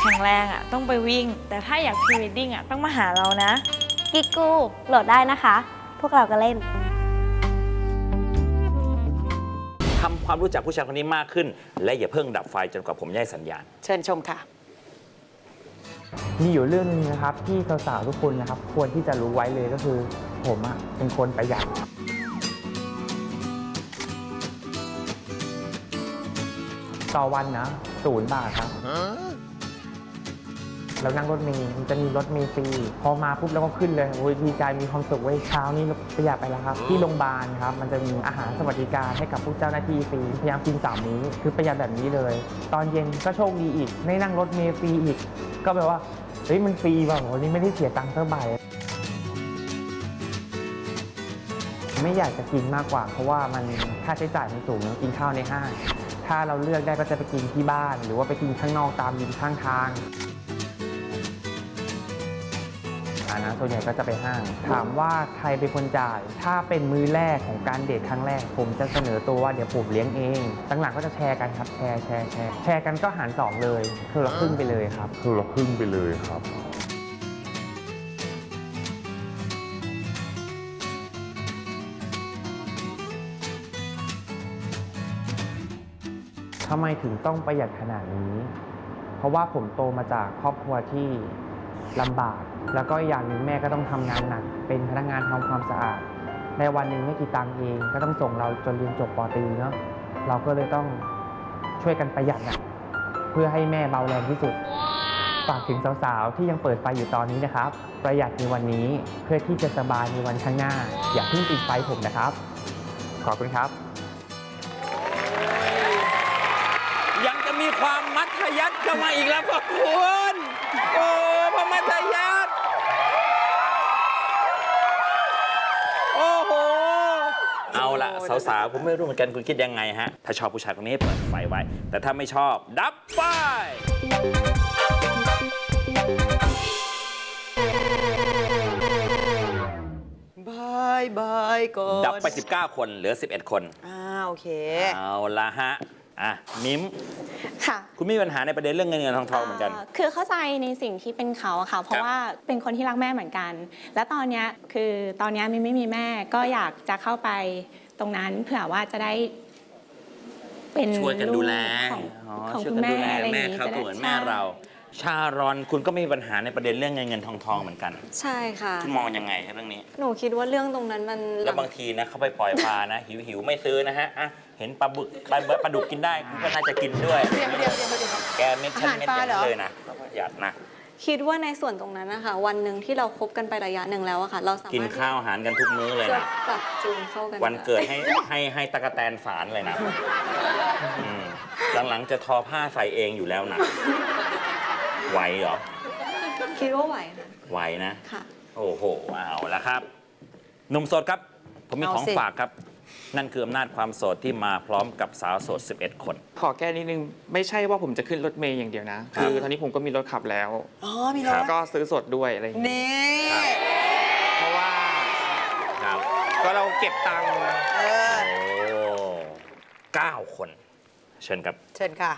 แข็งแรงอะต้องไปวิ่ง แต่ถ้าอยากพรีเวดดิ้งอะต้องมาหาเรานะ กิกกูโหลดได้นะคะ พวกเราก็เล่น ทำความรู้จักผู้ชายคนนี้มากขึ้น และอย่าเพิ่งดับไฟจนกว่าผมจะให้สัญญาณ เชิญชมค่ะ มีอยู่เรื่องหนึงนะครับที่สาวๆทุกคนนะครับ ควรที่จะรู้ไว้เลยก็คือ ผมอะเป็นคนประหยัด ต่อวันนะศูนย์บาทครับ แล้วนั่งรถเมล์มันจะมีรถเมล์ฟรีพอมาปุ๊บแล้วก็ขึ้นเลยโอ้ยดีใจมีความสุขเว้ยเช้านี้ประหยัดไปแล้วครับ ที่โรงพยาบาลครับ มันจะมีอาหารสวัสดิการให้กับผู้เจ้าหน้าที่ฟรีพยายามกินสามมื้อคือประหยัดแบบนี้เลย ตอนเย็นก็โชคดีอีกได้นั่งรถเมล์ฟรีอีก ก็แปลว่าเฮ้ยมันฟรีว่ะวันนี้ไม่ได้เสียตังค์เท่าไหร่ไม่อยากจะกินมากกว่า เพราะว่ามันค่าใช้จ่ายมันสูงกินข้าวในห้างถ้าเราเลือกได้ก็จะไปกินที่บ้าน หรือว่าไปกินข้างนอกตามริมข้างทางานะส่วนใหญ่ก็จะไปห้าง ถามว่าใครเป็นคนจ่าย ถ้าเป็นมือแรกของการเดทครั้งแรก ผมจะเสนอตัวว่าเดี๋ยวผมเลี้ยงเองตั้งหลังก็จะแชร์กันครับแชร์แชร์แชร์แชร์กันก็หารสองเลยคือละครึ่งไปเลยครับ คือเราครึ่งไปเลยครับทำไมถึงต้องประหยัดขนาดนี้ เพราะว่าผมโตมาจากครอบครัวที่ลำบาก แล้วก็อีกอย่างหนึ่งแม่ก็ต้องทำงานหนัก เป็นพนักงานทำความสะอาด ในวันหนึ่งไม่กี่ตังค์เอง ก็ต้องส่งเราจนเรียนจบปตรีเนาะ เราก็เลยต้องช่วยกันประหยัดอะเพื่อให้แม่เบาแรงที่สุด ฝากถึงสาวๆ ที่ยังเปิดไฟอยู่ตอนนี้นะครับ ประหยัดในวันนี้เพื่อที่จะสบายในวันข้างหน้า อย่าเพิ่งปิดไฟผมนะครับ ขอบคุณครับ ยังจะมีความมัธยัสถ์เข้ามาอีกแล้วพ่อคุณ โอ้พ่อมัธยัส โอ้โห เอาละสาวๆ ผมไม่รู้เหมือนกันคุณคิดยังไงฮะ ถ้าชอบผู้ชายคนนี้ให้เปิดไฟไว้ แต่ถ้าไม่ชอบ ดับไฟ บายบายก่อนดับไป 19 คนเหลือ 11 คน อ่าโอเค เอาละฮะ อะ มิม ค่ะคุณมีปัญหาในประเด็นเรื่องเงินเงินทองทองเหมือนกันเอ่อคือเข้าใจในสิ่งที่เป็นเขาอะค่ะ เพครัราะบว่าเป็นคนที่รักแม่เหมือนกัน และตอนเนี้ยคือตอนเนี้ยมินไม่มีแม่ก็อยากจะเข้าไปตรงนั้นเผื่อว่าจะได้ เป็นช่วยกันดูแลของอ๋อของช่วยคุณกันแม่ดูแลอะไรอย่าแม่งนี้เขาจะก็ได้เหมือนแม่ใช่ เรา ชารอนคุณก็มีปัญหาในประเด็นเรื่องเงินเงินทองทองเหมือนกันใช่ค่ะ คุณมองยังไงเรื่องนี้ หนูคิดว่าเรื่องตรงนั้นมันแล้วบางทีนะเขาไปปล่อยปลานะ หิวหิวไม่ซื้อนะฮะอะเห็นปลาบึกปลาปลาดุกกินได้คุณก็น่าจะกินด้วยเดี๋ยวเดี๋ยวเดี๋ยวเดี๋ยวแกเม็ดชั้นเม็ดอย่างนั้นเลยนะประหยัดนะคิดว่าในส่วนตรงนั้นนะคะวันหนึ่งที่เราคบกันไประยะหนึ่งแล้วอะค่ะเราสามารถกินข้าวอาหารกันทุกมื้อเลยจะนะปรับจูนเข้ากันวันเกิดให้ให้ให้ตะกแตนฝานเลยนะอืมหลังๆจะทอผ้าใส่เองอยู่แล้วนะ ไหวเหรอ คิดว่าไหวค่ะไหวนะ ค่ะ โอ้โห เอาละครับ หนุ่มโสดครับ ผมมีของเอาสิ ฝากครับ นั่นคืออำนาจความโสดที่มาพร้อมกับสาวโสด 11 คน ขอแก้นิดนึง ไม่ใช่ว่าผมจะขึ้นรถเมย์อย่างเดียวนะ ครับ คือตอนนี้ผมก็มีรถขับแล้ว อ๋อ มีรถก็ซื้อสดด้วยอะไรอย่างเงี้ยนี่ เพราะว่าครับ ก็เราเก็บตังค์ เออ โอ้เก้าคน เชิญครับ เชิญค่ะ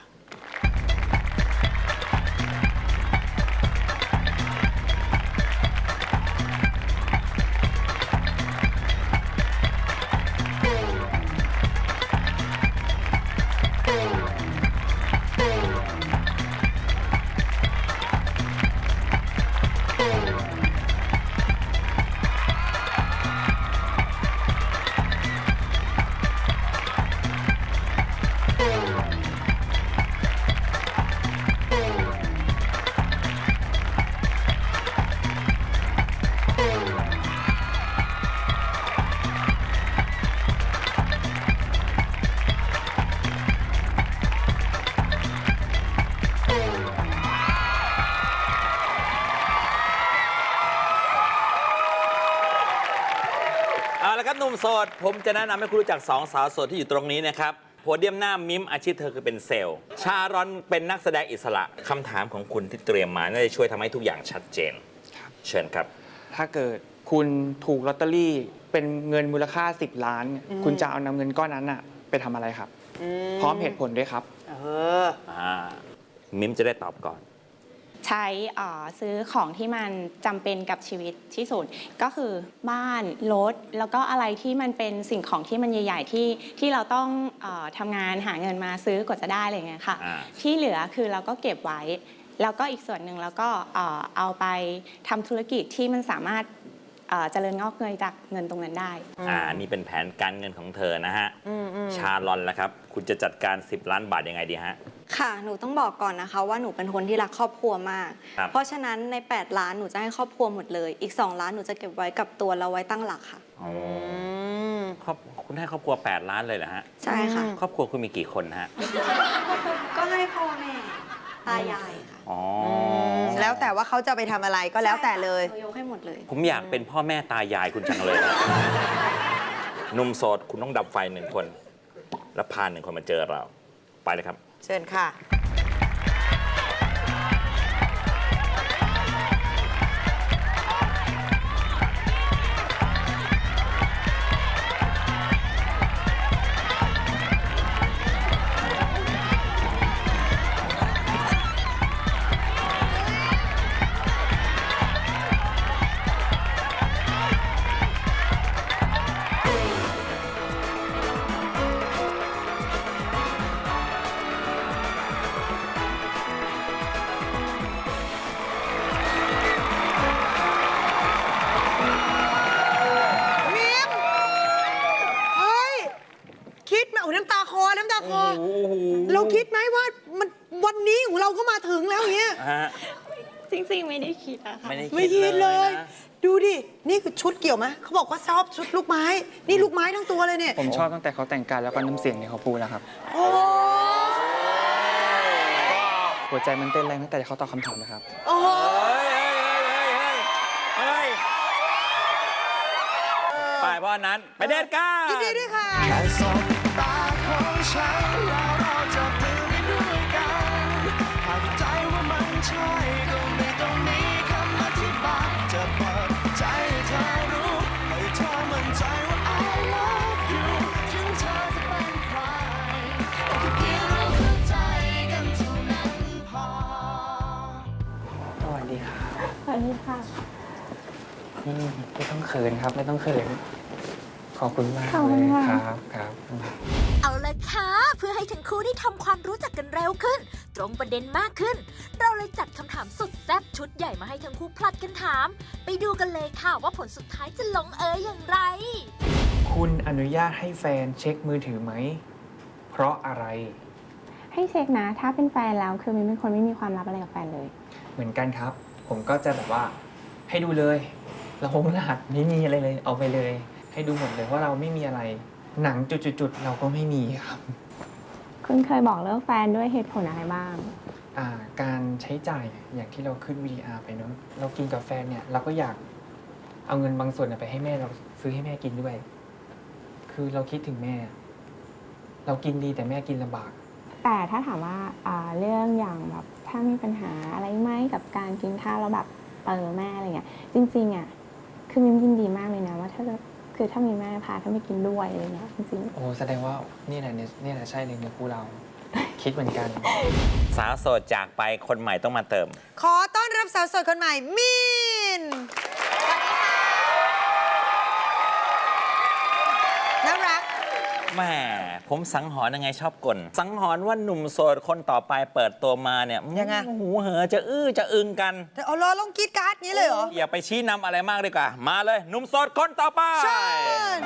โสด ผมจะแนะนำให้คุณรู้จักสองสาวโสดที่อยู่ตรงนี้นะครับโพเดียมหน้ามิมอาชีพเธอคือเป็นเซลล์ ชารอนเป็นนักแสดงอิสระคำถามของคุณที่เตรียมมาน่าจะช่วยทำให้ทุกอย่างชัดเจน เชิญครับ ถ้าเกิดคุณถูกลอตเตอรี่เป็นเงินมูลค่า 10 ล้านคุณจะเอานำเงินก้อนนั้นอะไปทำอะไรครับ พร้อมเหตุผลด้วยครับ เออ อ่า มิมจะได้ตอบก่อน ช้เอ่อซื้อของที่มันจำเป็นกับชีวิตที่สุด ก็คือบ้านรถแล้วก็อะไรที่มันเป็นสิ่งของที่มันใหญ่ ๆ ที่ที่เราต้องเออทำงานหาเงินมาซื้อกว่าจะได้อะไรอย่างเงี้ยค่ะอ่าที่เหลือคือเราก็เก็บไว้ แล้วก็อีกส่วนหนึ่งเราก็เอ่อเอาไปทำธุรกิจที่มันสามารถเอ่อเจริญงอกเงยจากเงินตรงนั้นได้ อ่า นี่เป็นแผนการเงินของเธอนะฮะ ชาลอนแล้วครับ คุณจะจัดการ 10 ล้านบาทยังไงดีฮะ ค่ะ หนูต้องบอกก่อนนะคะ ว่าหนูเป็นคนที่รักครอบครัวมาก ครับ เพราะฉะนั้นใน 8 ล้านหนูจะให้ครอบครัวหมดเลย อีก 2 ล้านหนูจะเก็บไว้กับตัวเราไว้ตั้งหลักค่ะ อ๋อครอบคุณให้ครอบครัว 8 ล้านเลยเหรอฮะ ใช่ค่ะครอบครัวคุณมีกี่คนฮะ ก็ให้พ่อแม่ตายายค่ะอ๋อแล้วแต่ว่าเขาจะไปทำอะไรก็แล้วแต่เลยหนูยกให้หมดเลย ผมอยากเป็นพ่อแม่ตายายคุณจังเลยหนุ่มโสดคุณต้องดับไฟหนึ่งคน แล้วพาหนึ่งคนมาเจอเรา ไปเลยครับ เชิญค่ะ ริงๆ ไม่ได้คิดอะค่ะ ไม่ได้ไม่คิดเลยนะดูดิ นี่คือชุดเกี่ยวไหมเขาบอกว่าชอบชุดลูกไม้ นี่ลูกไม้ทั้งตัวเลยเนี่ย ผมชอบตั้งแต่เขาแต่งกายแล้วก็น้ำเสียงที่เขาพูดแล้วครับ โอ้หัวใจมันเต้นแรงตั้งแต่เขาตอบคำถามนะครับ โอ้เฮ้ยเฮ้ยเฮ้ยเฮ้ยเฮ้ยไปเพราะฉะนั้นไปเดทกัน ยินดีด้วยค่ะ แค่สบตาของฉันแล้ว เขินครับ ไม่ต้องเขิน ขอบคุณมากขอบเลคุณยค่ะ ครับครับ เอาละค่ะ เพื่อให้ทั้งคู่ได้ทำความรู้จักกันเร็วขึ้น ตรงประเด็นมากขึ้น เราเลยจัดคำถามสุดแซ่บชุดใหญ่มาให้ทั้งคู่พลัดกันถาม ไปดูกันเลยค่ะว่าผลสุดท้ายจะลงเอยอย่างไร คุณอนุญาตให้แฟนเช็คมือถือไหม เพราะอะไรให้เช็คนะ ถ้าเป็นแฟนแล้วคือมินเป็นคนไม่มีความลับอะไรกับแฟนเลย เหมือนกันครับ ผมก็จะแบบว่าให้ดูเลย เราคงรหัสไม่มีอะไรเลยเอาไปเลย ให้ดูหมดเลยว่าเราไม่มีอะไร หนังจุดๆๆเราก็ไม่มีครับ คุณเคยบอกเลิกแฟนด้วยเหตุผลอะไรบ้าง อ่าการใช้จ่ายอย่างที่เราขึ้น VDR ไปเนอะเรากินกับแฟนเนี่ยเราก็อยากเอาเงินบางส่วนไปให้แม่เราซื้อให้แม่กินด้วย คือเราคิดถึงแม่ เรากินดีแต่แม่กินลำบาก แต่ถ้าถามว่าอ่าเรื่องอย่างแบบถ้ามีปัญหาอะไรไหมกับการกินข้าวแล้วแบบเออแม่อะไรเงี้ยจริงๆอะ คือมิมยินดีมากเลยนะว่าถ้าจะคือถ้ามีแม่พาถ้าไม่กินด้วยอะไรเงี้ยจริงๆโอ้แสดงว่านี่แหละเนี่ยนี่แหละใช่เลยเนื้อคู่เรา คิดเหมือนกัน สาวโสดจากไปคนใหม่ต้องมาเติม ขอต้อนรับสาวโสดคนใหม่มิน แหม่ผมสังหรณ์ยังไงชอบกล สังหรณ์ว่าหนุ่มโสดคนต่อไปเปิดตัวมาเนี่ยยังไง หูเหอจะอื้อจะอึงกันเธอเอาล้อลงกรีดการ์ดนี้เลยเหรอ อย่าไปชี้นำอะไรมากดีกว่า มาเลยหนุ่มโสดคนต่อไป เชิญ